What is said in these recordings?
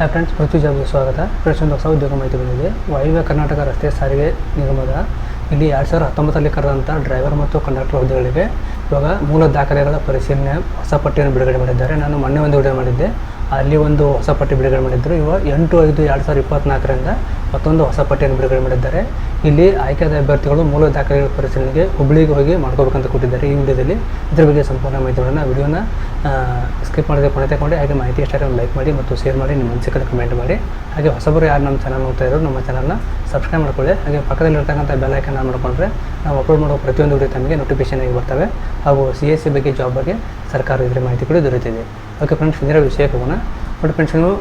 Hi friends ಪೃಥ್ವಿ ಜಾಬ್ಗೆ ಸ್ವಾಗತ. Friends ಒಂದು ಹೊಸ ಉದ್ಯೋಗ ಮಾಹಿತಿ ಬಂದಿದೆ ವಾಯುವ್ಯ ಕರ್ನಾಟಕ ರಸ್ತೆ ಸಾರಿಗೆ ನಿಗಮದ ಇಲ್ಲಿ ಎರಡು ಸಾವಿರದ ಹತ್ತೊಂಬತ್ತರಲ್ಲಿ ಕರೆದಂಥ ಡ್ರೈವರ್ ಮತ್ತು ಕಂಡಕ್ಟರ್ ಹುದ್ದೆಗಳಿಗೆ ಇವಾಗ ಮೂಲ ದಾಖಲೆಗಳ ಪರಿಶೀಲನೆ ಹೊಸ ಪಟ್ಟಿಯನ್ನು ಬಿಡುಗಡೆ ಮಾಡಿದ್ದಾರೆ. ನಾನು ಮೊನ್ನೆ ಒಂದು ವಿಡಿಯೋ ಮಾಡಿದ್ದೆ. ಅಲ್ಲಿ ಒಂದು ಹೊಸ ಪಟ್ಟಿ ಬಿಡುಗಡೆ ಮಾಡಿದ್ದರು ಇವಾಗ ಎಂಟು ಐದು ಎರಡು ಸಾವಿರದ ಇಪ್ಪತ್ನಾಲ್ಕರಿಂದ ಮತ್ತೊಂದು ಹೊಸ ಪಟ್ಟಿಯನ್ನು ಬಿಡುಗಡೆ ಮಾಡಿದ್ದಾರೆ. ಇಲ್ಲಿ ಆಯ್ಕೆಯಾದ ಅಭ್ಯರ್ಥಿಗಳು ಮೂಲ ದಾಖಲೆಗಳ ಪರಿಶೀಲನೆಗೆ ಹುಬ್ಳಿಗೆ ಹೋಗಿ ಮಾಡ್ಕೋಬೇಕಂತ ಕೊಟ್ಟಿದ್ದಾರೆ ಈ ವಿಡಿಯೋದಲ್ಲಿ ಇದರ ಬಗ್ಗೆ ಸಂಪೂರ್ಣ ಮಾಹಿತಿಗಳನ್ನು, ವಿಡಿಯೋನ ಸ್ಕಿಪ್ ಮಾಡದೆ ಕೊನೆ ತಗೊಂಡು ಹಾಗೆ ಮಾಹಿತಿ ಇಷ್ಟ ಒಂದು ಲೈಕ್ ಮಾಡಿ ಮತ್ತು ಶೇರ್ ಮಾಡಿ, ನಿಮ್ಮ ಅನಿಸಿಕೆ ಕಮೆಂಟ್ ಮಾಡಿ. ಹಾಗೆ ಹೊಸಬರು ಯಾರು ನಮ್ಮ ಚಾನಲ್ ನೋಡ್ತಾ ಇರೋ ನಮ್ಮ ಚಾನಲ್ನ ಸಬ್ಸ್ಕ್ರೈಬ್ ಮಾಡ್ಕೊಳ್ಳಿ. ಹಾಗೆ ಪಕ್ಕದಲ್ಲಿರ್ತಕ್ಕಂಥ ಆನ್ ಮಾಡ್ಕೊಂಡ್ರೆ ನಾವು ಅಪ್ಲೋಡ್ ಮಾಡೋ ಪ್ರತಿಯೊಂದು ವಿಡಿಯೋ ತಮಗೆ ನೋಟಿಫಿಕೇಶನ್ ಆಗಿ ಬರ್ತವೆ. ಹಾಗೂ ಸಿ ಎಸ್ ಸಿ ಬಗ್ಗೆ ಜಾಬ್ ಬಗ್ಗೆ ಸರ್ಕಾರ ಇದ್ರೆ ಮಾಹಿತಿ ಕೂಡ ದೊರೆಯುತ್ತಿದೆ. ಓಕೆ ಫ್ರೆಂಡ್ಸ್ ಇದರ ವಿಷಯಕ್ಕೆ ಹೋಗೋಣ. ಬಟ್ ಫ್ರೆಂಡ್ಸ್ ನೀವು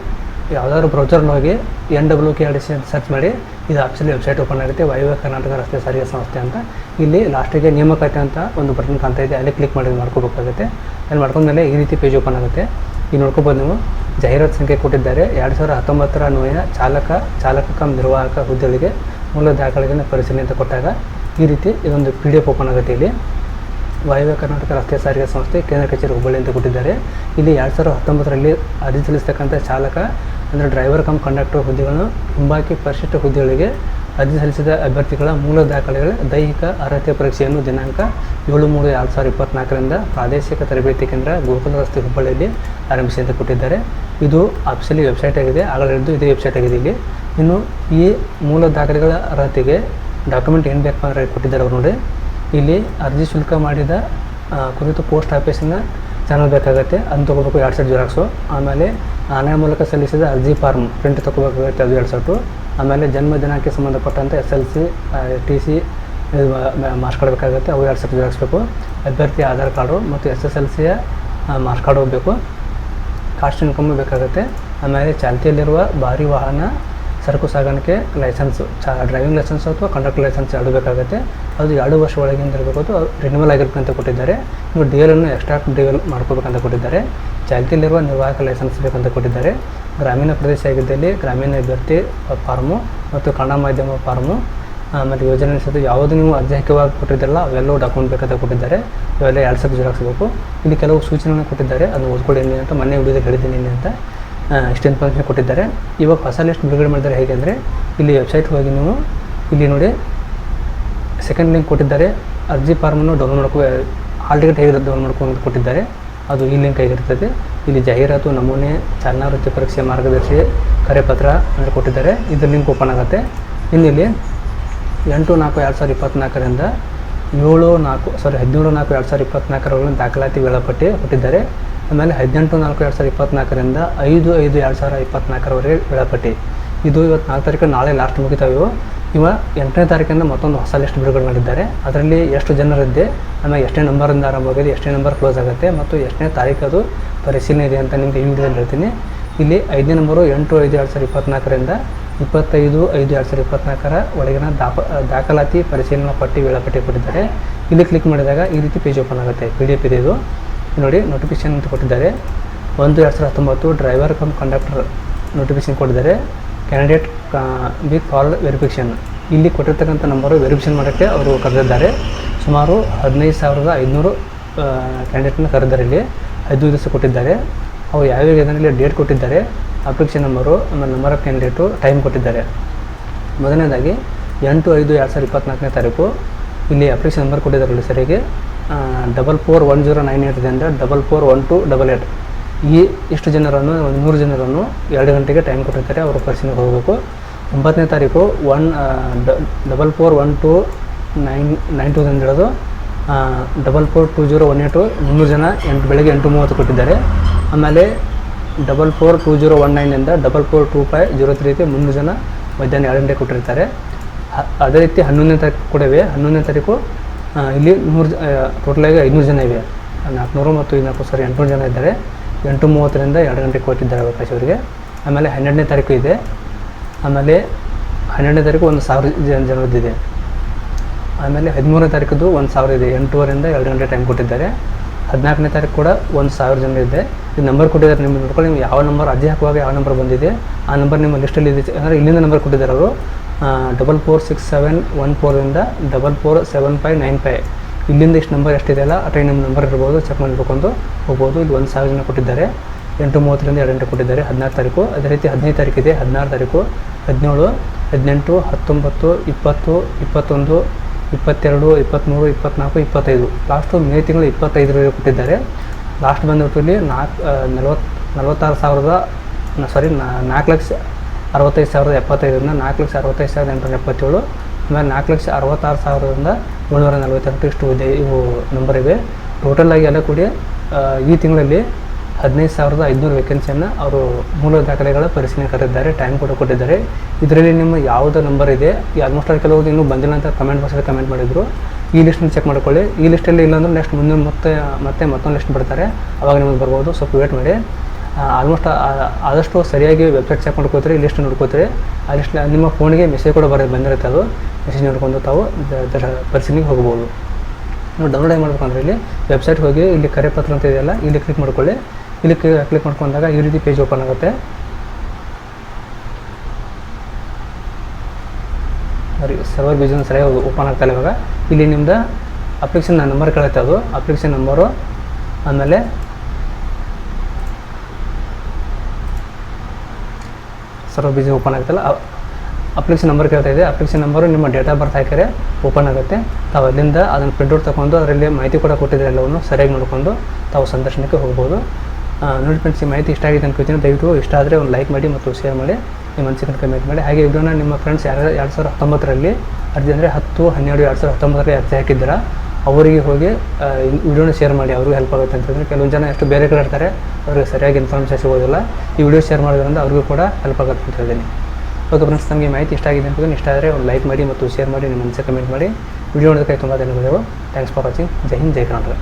ಯಾವುದಾದ್ರು ಬ್ರೌಸರ್ನ ಹೋಗಿ N W K R search ಮಾಡಿ, ಇದು ಆಪ್ಷನ್ ವೆಬ್ಸೈಟ್ ಓಪನ್ ಆಗುತ್ತೆ ವಾಯುವ್ಯ ಕರ್ನಾಟಕ ರಸ್ತೆ ಸಾರಿಗೆ ಸಂಸ್ಥೆ ಅಂತ. ಇಲ್ಲಿ ಲಾಸ್ಟಿಗೆ ನೇಮಕಾತಿ ಅಂತ ಒಂದು ಬಟನ್ ಕಾಣ್ತಾ ಇದೆ, ಅಲ್ಲಿ ಕ್ಲಿಕ್ ಮಾಡಿ ಮಾಡ್ಕೋಬೇಕಾಗುತ್ತೆ. ಅಲ್ಲಿ ಮಾಡ್ಕೊಂಡ್ಮೇಲೆ ಈ ರೀತಿ ಪೇಜ್ ಓಪನ್ ಆಗುತ್ತೆ. ಈಗ ನೋಡ್ಕೋಬೋದು ನೀವು, ಜಾಹೀರಾತು ಸಂಖ್ಯೆ ಕೊಟ್ಟಿದ್ದಾರೆ, ಎರಡು ಸಾವಿರದ ಹತ್ತೊಂಬತ್ತರ ಅನ್ವಯ ಚಾಲಕ ಚಾಲಕ ಕಮ್ ನಿರ್ವಾಹಕ ಹುದ್ದೆಗಳಿಗೆ ಮೂಲ ದಾಖಲೆಗಳನ್ನು ಪರಿಶೀಲನೆ ಅಂತ ಕೊಟ್ಟಾಗ ಈ ರೀತಿ ಇದೊಂದು ಪಿ ಡಿ ಎಫ್ ಓಪನ್ ಆಗುತ್ತೆ ಇಲ್ಲಿ. ವಾಯುವ್ಯ ಕರ್ನಾಟಕ ರಸ್ತೆ ಸಾರಿಗೆ ಸಂಸ್ಥೆ ಕೇಂದ್ರ ಕಚೇರಿ ಹುಬ್ಬಳ್ಳಿ ಅಂತ ಕೊಟ್ಟಿದ್ದಾರೆ. ಇಲ್ಲಿ ಎರಡು ಸಾವಿರದ ಹತ್ತೊಂಬತ್ತರಲ್ಲಿ ಅರ್ಜಿ ಸಲ್ಲಿಸ್ತಕ್ಕಂಥ ಚಾಲಕ ಅಂದರೆ ಡ್ರೈವರ್ ಕಮ್ ಕಂಡಕ್ಟರ್ ಹುದ್ದೆಗಳನ್ನು ಹಿಂಬಾಕಿ ಪರಿಶಿಷ್ಟ ಹುದ್ದೆಗಳಿಗೆ ಅರ್ಜಿ ಸಲ್ಲಿಸಿದ ಅಭ್ಯರ್ಥಿಗಳ ಮೂಲ ದಾಖಲೆಗಳ ದೈಹಿಕ ಅರ್ಹತೆ ಪರೀಕ್ಷೆಯನ್ನು ದಿನಾಂಕ ಏಳು ಮೂರು ಎರಡು ಸಾವಿರದ ಇಪ್ಪತ್ನಾಲ್ಕರಿಂದ ಪ್ರಾದೇಶಿಕ ತರಬೇತಿ ಕೇಂದ್ರ ಗೋಕುಲ ರಸ್ತೆ ಹುಬ್ಬಳ್ಳಿಯಲ್ಲಿ ಆರಂಭಿಸಿ ಅಂತ ಕೊಟ್ಟಿದ್ದಾರೆ. ಇದು ಆಫೀಸಲ್ಲಿ ವೆಬ್ಸೈಟ್ ಆಗಿದೆ. ಆಗಲಿದ್ದು ಇದೇ ವೆಬ್ಸೈಟ್ ಆಗಿದೆ ಇಲ್ಲಿ. ಇನ್ನು ಈ ಮೂಲ ದಾಖಲೆಗಳ ಅರ್ಹತೆಗೆ ಡಾಕ್ಯುಮೆಂಟ್ ಏನು ಬೇಕು ಅಂದರೆ ಕೊಟ್ಟಿದ್ದಾರೆ ಅವರು ನೋಡಿ. ಇಲ್ಲಿ ಅರ್ಜಿ ಶುಲ್ಕ ಮಾಡಿದ ಕುರಿತು ಪೋಸ್ಟ್ ಆಫೀಸಿನ ಚಾನಲ್ ಬೇಕಾಗುತ್ತೆ. ಅದನ್ನು ತೊಗೋಬೇಕು, ಎರಡು ಸೈಡ್ ಜೆರಾಕ್ಸು ಆಮೇಲೆ ಆನ್ಲೈನ್ ಮೂಲಕ ಸಲ್ಲಿಸಿದ ಅರ್ಜಿ ಫಾರ್ಮ್ ಪ್ರಿಂಟ್ ತೊಗೋಬೇಕಾಗುತ್ತೆ ಅದು ಎರಡು ಸೊಟ್ಟು. ಆಮೇಲೆ ಜನ್ಮ ದಿನಕ್ಕೆ ಸಂಬಂಧಪಟ್ಟಂತೆ S L C T C marks card ಅವು ಎರಡು ಸೆಟ್ ಜೋಡಿಸ್ಬೇಕು. ಅಭ್ಯರ್ಥಿ ಆಧಾರ್ ಕಾರ್ಡು ಮತ್ತು ಎಸ್ ಎಸ್ ಎಲ್ ಸಿಯ ಮಾರ್ಕ್ಸ್ ಕಾರ್ಡ್ ಬೇಕು ಕಾಸ್ಟ್ ಇನ್ಕಮ್ ಬೇಕಾಗುತ್ತೆ. ಆಮೇಲೆ ಚಾಲ್ತಿಯಲ್ಲಿರುವ ಭಾರಿ ವಾಹನ, ಸರಕು ಸಾಗಾಣಿಕೆ ಲೈಸೆನ್ಸು, ಚಾ, ಡ್ರೈವಿಂಗ್ ಲೈಸೆನ್ಸ್ ಅಥವಾ ಕಂಡಕ್ಟರ್ ಲೈಸೆನ್ಸ್ ಎರಡು ಬೇಕಾಗುತ್ತೆ. ಅದು ಎರಡು ವರ್ಷ ಒಳಗಿಂದ ಇರಬೇಕು. ಅದು ರಿನ್ಯೂವಲ್ ಆಗಿರ್ಬೇಕಂತ ಕೊಟ್ಟಿದ್ದಾರೆ. ನೀವು ಡಿ ಅನ್ನು ಎಕ್ಸ್ಟ್ರಾ ಡಿ ಎಲ್ ಮಾಡ್ಕೋಬೇಕಂತ ಕೊಟ್ಟಿದ್ದಾರೆ. ಚಾಲ್ತಿಯಲ್ಲಿರುವ ನಿರ್ವಾಹಕ ಲೈಸೆನ್ಸ್ ಬೇಕಂತ ಕೊಟ್ಟಿದ್ದಾರೆ. ಗ್ರಾಮೀಣ ಪ್ರದೇಶ ಆಗಿದ್ದಲ್ಲಿ ಗ್ರಾಮೀಣ ಅಭ್ಯರ್ಥಿ ಫಾರ್ಮು ಮತ್ತು ಕನ್ನಡ ಮಾಧ್ಯಮ ಫಾರ್ಮು ಆಮೇಲೆ ಯೋಜನೆ ಸಹಿತ ಯಾವುದು ನೀವು ಅರ್ಜಿ ಹಾಕಿವಾಗ ಕೊಟ್ಟಿದ್ದಲ್ಲ ಅವೆಲ್ಲವೂ ಡಾಕ್ಯುಮೆಂಟ್ ಬೇಕಂತ ಕೊಟ್ಟಿದ್ದಾರೆ. ಇವೆಲ್ಲ ಎರಡು ಸಲ ಜೆರಾಕ್ಸ್ ಬೇಕು. ಇಲ್ಲಿ ಕೆಲವು ಸೂಚನೆಗಳನ್ನು ಕೊಟ್ಟಿದ್ದಾರೆ. ಅದನ್ನು ಓದ್ಕೊಳ್ಳಿ ಅಂತ ಮನೆ ವಿಡಿಯೋದಲ್ಲಿ ಹೇಳಿದ್ದೀನಿ ಅಂತ ಇಷ್ಟು ಇನ್ಫಾರ್ಮೇಷನ್ ಕೊಟ್ಟಿದ್ದಾರೆ. ಇವಾಗ ಹೊಸ ಲಿಸ್ಟ್ ಬಿಡುಗಡೆ ಮಾಡಿದ್ದಾರೆ ಹೇಗೆ ಅಂದರೆ, ಇಲ್ಲಿ ವೆಬ್ಸೈಟ್ ಹೋಗಿ ನೀವು ಇಲ್ಲಿ ನೋಡಿ ಸೆಕೆಂಡ್ ಲಿಂಕ್ ಕೊಟ್ಟಿದ್ದಾರೆ. ಅರ್ಜಿ ಫಾರ್ಮನ್ನು ಡೌನ್ಲೋಡ್ ಮಾಡ್ಕೋ ಹಾಲ್ ಟಿಕೆಟ್ ಹೇಗೆ ಡೌನ್ಲೋಡ್ ಮಾಡ್ಕೊಂಡು ಕೊಟ್ಟಿದ್ದಾರೆ. ಅದು ಈ ಲಿಂಕ್ ಆಗಿರ್ತದೆ ಇಲ್ಲಿ ಜಾಹೀರಾತು ನಮೂನೆ ಚಾಲನಾ ವೃತ್ತಿ ಪರೀಕ್ಷೆ ಮಾರ್ಗದರ್ಶಿ ಕರೆಪತ್ರ ಅಂದರೆ ಕೊಟ್ಟಿದ್ದಾರೆ. ಇದು ಲಿಂಕ್ ಓಪನ್ ಆಗುತ್ತೆ. ಇನ್ನಿಲ್ಲಿ ಎಂಟು ನಾಲ್ಕು ಎರಡು ಸಾವಿರದ ಇಪ್ಪತ್ತ್ನಾಲ್ಕರಿಂದ ಏಳು ನಾಲ್ಕು ಸಾರಿ ಹದಿನೇಳು ನಾಲ್ಕು ಎರಡು ಸಾವಿರದ ಇಪ್ಪತ್ತ್ನಾಲ್ಕರವರೆಗೆ ದಾಖಲಾತಿ ವೇಳಾಪಟ್ಟಿ ಕೊಟ್ಟಿದ್ದಾರೆ. ಆಮೇಲೆ ಹದಿನೆಂಟು ನಾಲ್ಕು ಎರಡು ಸಾವಿರದ ಇಪ್ಪತ್ತ್ನಾಲ್ಕರಿಂದ ಐದು ಐದು ಎರಡು ಸಾವಿರದ ಇಪ್ಪತ್ತ್ನಾಲ್ಕರವರೆಗೆ ವೇಳಾಪಟ್ಟಿ. ಇದು ಇವತ್ತು ನಾಲ್ಕು ತಾರೀಕು ನಾಳೆ ಲಾಸ್ಟ್ ಮುಗಿತಾವೆ ಇವು ಎಂಟನೇ ತಾರೀಕಿಂದ ಮತ್ತೊಂದು ಹೊಸ ಲಿಸ್ಟ್ ಬಿಡುಗಡೆ ಮಾಡಿದ್ದಾರೆ. ಅದರಲ್ಲಿ ಎಷ್ಟು ಜನರಿದ್ದೆ ಆಮೇಲೆ ಎಷ್ಟನೇ ನಂಬರಿಂದ ಆರಂಭವಾಗಿದೆ ಎಷ್ಟನೇ ನಂಬರ್ ಕ್ಲೋಸ್ ಆಗುತ್ತೆ, ಮತ್ತು ಎಷ್ಟನೇ ತಾರೀಕು ಅದು ಪರಿಶೀಲನೆ ಇದೆ ಅಂತ ನಿಮಗೆ ಈ ವಿಡಿಯೋದಲ್ಲಿ ಹೇಳ್ತೀನಿ. ಇಲ್ಲಿ ಐದನೇ ನಂಬರು ಎಂಟು ಐದು ಎರಡು ಸಾವಿರದ ಇಪ್ಪತ್ನಾಲ್ಕರಿಂದ ಇಪ್ಪತ್ತೈದು ಐದು ಎರಡು ಸಾವಿರದ ಇಪ್ಪತ್ತ್ನಾಲ್ಕರ ಒಳಗಿನ ದಾಪ, ದಾಖಲಾತಿ ಪರಿಶೀಲನಾ ಪಟ್ಟಿ ವೇಳಾಪಟ್ಟಿ ಕೊಟ್ಟಿದ್ದಾರೆ. ಇಲ್ಲಿ ಕ್ಲಿಕ್ ಮಾಡಿದಾಗ ಈ ರೀತಿ ಪೇಜ್ ಓಪನ್ ಆಗುತ್ತೆ. ಪಿ ಡಿ ಎಫ್ ಇದೆ. ಇದು ನೋಡಿ ನೋಟಿಫಿಕೇಶನ್ ಅಂತ ಕೊಟ್ಟಿದ್ದಾರೆ. ಒಂದು ಎರಡು ಸಾವಿರದ ಹತ್ತೊಂಬತ್ತು ಡ್ರೈವರ್ ಕಮ್ ಕಂಡಕ್ಟರ್ ನೋಟಿಫಿಕೇಶನ್ ಕೊಟ್ಟಿದ್ದಾರೆ. ಕ್ಯಾಂಡಿಡೇಟ್ ಬಿ ಕಾಲ್ಡ್ ವೆರಿಫಿಕೇಷನ್ ಇಲ್ಲಿ ಕೊಟ್ಟಿರ್ತಕ್ಕಂಥ ನಂಬರು ವೆರಿಫಿಕೇಷನ್ ಮಾಡೋಕ್ಕೆ ಅವರು ಕರೆದಿದ್ದಾರೆ. ಸುಮಾರು ಹದಿನೈದು ಸಾವಿರದ ಐದುನೂರು ಕ್ಯಾಂಡಿಡೇಟ್ನ ಕರೆದಿದ್ದಾರೆ ಇಲ್ಲಿ. ಹದಿನೈದು ದಿವಸ ಕೊಟ್ಟಿದ್ದಾರೆ. ಅವು ಯಾವ್ಯಾವ ಇದರಲ್ಲಿ ಡೇಟ್ ಕೊಟ್ಟಿದ್ದಾರೆ ಅಪ್ಲಿಕೇಶನ್ ನಂಬರು ಆಮೇಲೆ ನಂಬರ್ ಆಫ್ ಕ್ಯಾಂಡಿಡೇಟು ಟೈಮ್ ಕೊಟ್ಟಿದ್ದಾರೆ. ಮೊದಲನೇದಾಗಿ, ಎಂಟು ಐದು ಎರಡು ಸಾವಿರದ ಇಪ್ಪತ್ತ್ನಾಲ್ಕನೇ ತಾರೀಕು. ಇಲ್ಲಿ ಅಪ್ಲಿಕೇಶನ್ ನಂಬರ್ ಕೊಟ್ಟಿದ್ದಾರೆ ಸರಿಗೆ. Double four one zero nine ಏಟ್ದಿಂದ double four one two double eight ಈ ಇಷ್ಟು ಜನರನ್ನು, ಒಂದು ಮೂರು ಜನರನ್ನು ಎರಡು ಗಂಟೆಗೆ ಟೈಮ್ ಕೊಟ್ಟಿರ್ತಾರೆ, ಅವರು ಪರಿಶೀಲನೆಗೆ ಹೋಗಬೇಕು. ಒಂಬತ್ತನೇ ತಾರೀಕು one double four one two nine nine two ಅಂತ ಹೇಳೋದು double four two zero one eight ಮುನ್ನೂರು ಜನ ಎಂಟು, ಬೆಳಗ್ಗೆ ಎಂಟು ಮೂವತ್ತು ಕೊಟ್ಟಿದ್ದಾರೆ. ಆಮೇಲೆ double four two zero one ನೈನಿಂದ double four two five zero three ಮುನ್ನೂರು ಜನ ಮಧ್ಯಾಹ್ನ ಎರಡು ಗಂಟೆಗೆ ಕೊಟ್ಟಿರ್ತಾರೆ. ಅದೇ ರೀತಿ ಹನ್ನೊಂದನೇ ತಾರೀಕು ಕೂಡ ಇವೆ. ಹನ್ನೊಂದನೇ ತಾರೀಕು ಇಲ್ಲಿ ನೂರು ಟೋಟಲಾಗಿ ಐನೂರು ಜನ ಇವೆ. ನಾಲ್ಕುನೂರು ಮತ್ತು ಸರಿ ಸಾರಿ ಎಂಟುನೂರು ಜನ ಇದ್ದಾರೆ. ಎಂಟು ಮೂವತ್ತರಿಂದ ಎರಡು ಗಂಟೆಗೆ ಕೊಟ್ಟಿದ್ದಾರೆ ಅವಕಾಶ ಅವರಿಗೆ. ಆಮೇಲೆ ಹನ್ನೆರಡನೇ ತಾರೀಕು ಇದೆ. ಆಮೇಲೆ ಹನ್ನೆರಡನೇ ತಾರೀಕು ಒಂದು ಸಾವಿರ ಜನ ಜನರದ್ದಿದೆ. ಆಮೇಲೆ ಹದಿಮೂರನೇ ತಾರೀಕದ್ದು ಒಂದು ಸಾವಿರ ಇದೆ. ಎಂಟೂವರೆಯಿಂದ ಎರಡು ಗಂಟೆ ಟೈಮ್ ಕೊಟ್ಟಿದ್ದಾರೆ. ಹದಿನಾಲ್ಕನೇ ತಾರೀಕು ಕೂಡ ಒಂದು ಸಾವಿರ ಜನ ಇದೆ. ಇದು ನಂಬರ್ ಕೊಟ್ಟಿದ್ದಾರೆ ನಿಮಗೆ ನೋಡ್ಕೊಳ್ಳಿ. ನೀವು ಯಾವ ನಂಬರ್, ಅರ್ಜಿ ಹಾಕುವಾಗ ಯಾವ ನಂಬರ್ ಬಂದಿದೆ. ಆ ನಂಬರ್ ನಿಮ್ಮ ಲಿಸ್ಟಲ್ಲಿ ಇದೆ. ಅಂದರೆ ಇಲ್ಲಿಂದ ನಂಬರ್ ಕೊಟ್ಟಿದ್ದಾರೆ ಅವರು. Double four six seven one ಫೋರಿಂದ double four seven five nine five ಇಲ್ಲಿಂದ ಇಷ್ಟು ನಂಬರ್ ಎಷ್ಟಿದೆಯಲ್ಲ ಆ ಟ್ರೈನ್ ನಂಬರ್ ಇರ್ಬೋದು ಚೆಕ್ ಮಾಡಿ ನೋಡ್ಕೊಂಡು ಹೋಗ್ಬೋದು. ಇಲ್ಲಿ ಒಂದು ಸಾವಿರ ಜನ ಕೊಟ್ಟಿದ್ದಾರೆ. ಎಂಟು ಮೂವತ್ತರಿಂದ ಎರಡು ಗಂಟೆ ಕೊಟ್ಟಿದ್ದಾರೆ, ಹದಿನಾರು ತಾರೀಕು. ಅದೇ ರೀತಿ ಹದಿನೈದು ತಾರೀಕಿದೆ, ಹದಿನಾರು ತಾರೀಕು. ಹದಿನೇಳು, ಹದಿನೆಂಟು, ಹತ್ತೊಂಬತ್ತು, ಇಪ್ಪತ್ತು, ಇಪ್ಪತ್ತೊಂದು, ಇಪ್ಪತ್ತೆರಡು ಇಪ್ಪತ್ತ್ಮೂರು ಇಪ್ಪತ್ತ್ನಾಲ್ಕು ಇಪ್ಪತ್ತೈದು. ಲಾಸ್ಟು ಮೇ ತಿಂಗಳು ಇಪ್ಪತ್ತೈದರವರೆಗೆ ಕೊಟ್ಟಿದ್ದಾರೆ. ಲಾಸ್ಟ್ ಬಂದ್ಬಿಟ್ಟು ಇಲ್ಲಿ ನಾಲ್ಕು ನಲ್ವತ್ತು, ನಲವತ್ತಾರು ಸಾವಿರದ ಸಾರಿ ನಾಲ್ಕು ಲಕ್ಷ ಅರವತ್ತೈದು ಸಾವಿರದ ಎಪ್ಪತ್ತೈದರಿಂದ ನಾಲ್ಕು ಲಕ್ಷ ಅರವತ್ತೈದು ಸಾವಿರದ ಎಂಟುನೂರ ಎಪ್ಪತ್ತೇಳು. ಆಮೇಲೆ ನಾಲ್ಕು ಲಕ್ಷ ಅರವತ್ತಾರು ಸಾವಿರದಿಂದ ಏಳ್ನೂರ ನಲವತ್ತೆಂಟು ಇಷ್ಟು ಇದೆ ಇವು ನಂಬರ್ ಇವೆ. ಟೋಟಲ್ ಆಗಿ ಎಲ್ಲ ಕೂಡಿ ಈ ತಿಂಗಳಲ್ಲಿ ಹದಿನೈದು ಸಾವಿರದ ಐದುನೂರು ವೇಕೆನ್ಸಿಯನ್ನು ಅವರು ಮೂಲ ದಾಖಲೆಗಳ ಪರಿಶೀಲನೆ ಕರೆದಿದ್ದಾರೆ ಟೈಮ್ ಕೂಡ ಕೊಟ್ಟಿದ್ದಾರೆ. ಇದರಲ್ಲಿ ನಿಮ್ಮ ಯಾವುದೋ ನಂಬರ್ ಇದೆ ಆಲ್ಮೋಸ್ಟ್ ಆಲ್ ಕೆಲವೊಂದು ಇನ್ನೂ ಬಂದಿಲ್ಲ ಅಂತ ಕಮೆಂಟ್ ಬಾಕ್ಸಲ್ಲಿ ಕಮೆಂಟ್ ಮಾಡಿದರು. ಈ ಲಿಸ್ಟನ್ನು ಚೆಕ್ ಮಾಡ್ಕೊಳ್ಳಿ. ಈ ಲಿಸ್ಟಲ್ಲಿ ಇಲ್ಲಾಂದ್ರೆ ನೆಕ್ಸ್ಟ್ ಮುಂದೆ ಮತ್ತೆ ಮತ್ತೆ ಮತ್ತೊಂದು ಲಿಸ್ಟ್ ಬಿಡ್ತಾರೆ. ಅವಾಗ ನಿಮಗೆ ಬರ್ಬೋದು. ಸ್ವಲ್ಪ ವೇಟ್ ಮಾಡಿ. ಆಲ್ಮೋಸ್ಟ್ ಆದಷ್ಟು ಸರಿಯಾಗಿ ವೆಬ್ಸೈಟ್ ಚೆಕ್ ಮಾಡ್ಕೋತೀರಿ ಲಿಸ್ಟ್ ನೋಡ್ಕೋತೀರಿ ಆ ಲಿಸ್ಟ್ ನಿಮ್ಮ ಫೋನಿಗೆ ಮೆಸೇಜ್ ಕೂಡ ಬರೋದು ಬಂದಿರುತ್ತೆ ಅದು. ಮೆಸೇಜ್ ನೋಡ್ಕೊಂಡು ತಾವು ಪರಿಶೀಲನೆಗೆ ಹೋಗ್ಬೋದು. ನೀವು ಡೌನ್ಲೋಡ್ ಏನು ಮಾಡ್ಬೇಕಂದ್ರೆ ಇಲ್ಲಿ ವೆಬ್ಸೈಟ್ ಹೋಗಿ, ಇಲ್ಲಿ ಕರೆ ಪತ್ರ ಅಂತ ಇದೆಯಲ್ಲ, ಇಲ್ಲಿ ಕ್ಲಿಕ್ ಮಾಡ್ಕೊಳ್ಳಿ. ಇಲ್ಲಿ ಕ್ಲಿಕ್ ಮಾಡ್ಕೊಂಡಾಗ ಈ ರೀತಿ ಪೇಜ್ ಓಪನ್ ಆಗುತ್ತೆ. ಸರಿ ಸರ್ವರ್ ಬಿಸ್ನೆಸ್ ಸರಿಯಾಗಿ ಓಪನ್ ಆಗ್ತಾ ಇಲ್ಲ ಇವಾಗ. ಇಲ್ಲಿ ನಿಮ್ದು ಅಪ್ಲಿಕೇಶನ್ ನಂಬರ್ ಕೇಳುತ್ತೆ ಅದು. ಅಪ್ಲಿಕೇಶನ್ ನಂಬರು ಆಮೇಲೆ ಸರ್ವರ್ ಬಿಸಿ ಓಪನ್ ಆಗುತ್ತಲ್ಲ ಅಪ್ಲಿಕೇಶನ್ ನಂಬರ್ ಕೇಳ್ತಾ ಇದೆ ಅಪ್ಲಿಕೇಶನ್ ನಂಬರು ನಿಮ್ಮ ಡೇಟ್ ಆಫ್ ಬರ್ತ್ ಹಾಕಿದ್ರೆ ಓಪನ್ ಆಗುತ್ತೆ. ತಾವು ಅಲ್ಲಿಂದ ಅದನ್ನು ಪ್ರಿಂಟ್ಔಟ್ ತಗೊಂಡು ಅದರಲ್ಲಿ ಮಾಹಿತಿ ಕೂಡ ಕೊಟ್ಟಿದ್ದಾರೆ ಎಲ್ಲವನ್ನು ಸರಿಯಾಗಿ ನೋಡಿಕೊಂಡು ತಾವು ಸಂದರ್ಶನಕ್ಕೆ ಹೋಗ್ಬೋದು. ನೋಡಿ ಫ್ರೆಂಡ್ಸ್ ಈ ಮಾಹಿತಿ ಇಷ್ಟ ಆಗಿದೆ ಅನ್ಕೋತೀನಿ. ದಯವಿಟ್ಟು ಇಷ್ಟ ಆದರೆ ಒಂದು ಲೈಕ್ ಮಾಡಿ ಮತ್ತು ಶೇರ್ ಮಾಡಿ. ನಿಮ್ಮ ಅನಿಸಿಕೆ ಕಮೆಂಟ್ ಮಾಡಿ. ಹಾಗೆ ವಿಡಿಯೋನ ನಿಮ್ಮ ಫ್ರೆಂಡ್ಸ್ ಯಾರು, ಎರಡು ಸಾವಿರದ ಹತ್ತೊಂಬತ್ತರಲ್ಲಿ, ಅರ್ಜಿ ಅಂದರೆ ಹತ್ತು, ಹನ್ನೆರಡು, ಎರಡು ಸಾವಿರದ ಹತ್ತೊಂಬತ್ತರಲ್ಲಿ ಅರ್ಜಿ ಹಾಕಿದ್ದೀರಾ, ಅವರಿಗೆ ಹೋಗಿ ವಿಡಿಯೋನ ಶೇರ್ ಮಾಡಿ. ಅವ್ರಿಗೆ ಹೆಲ್ಪ್ ಆಗುತ್ತೆ ಅಂತಂದರೆ ಕೆಲವೊಂದು ಜನ ಎಷ್ಟು ಬೇರೆ ಕಡೆ ಇರ್ತಾರೆ. ಅವ್ರಿಗೆ ಸರಿಯಾಗಿ ಇನ್ಫಾರ್ಮೇಷನ್ ಸಿಗೋದಿಲ್ಲ ಈ ವಿಡಿಯೋ ಶೇರ್ ಮಾಡೋದ್ರಿಂದ ಅವ್ರಿಗೂ ಕೂಡ ಹೆಲ್ಪ್ ಆಗುತ್ತೆ ಅಂತ ಹೇಳ್ತೀನಿ. ಓಕೆ ಫ್ರೆಂಡ್ಸ್ ನಮಗೆ ಮಾಹಿತಿ ಇಷ್ಟ ಆಗಿದೆ ಅಂತ ಇಷ್ಟ ಆದರೆ ಒಂದು ಲೈಕ್ ಮಾಡಿ ಮತ್ತು ಶೇರ್ ಮಾಡಿ, ನಿಮ್ಮ ಮನಸ್ಸಿಗೆ ಕಮೆಂಟ್ ಮಾಡಿ. ವಿಡಿಯೋ ನೋಡೋದಕ್ಕೆ ತುಂಬ ಧನ್ಯವಾದಗಳು. ಥ್ಯಾಂಕ್ಸ್ ಫಾರ್ ವಾಚಿಂಗ್ ಜೈ ಹಿಂದ್, ಜೈ ಕರ್ನಾಟಕ.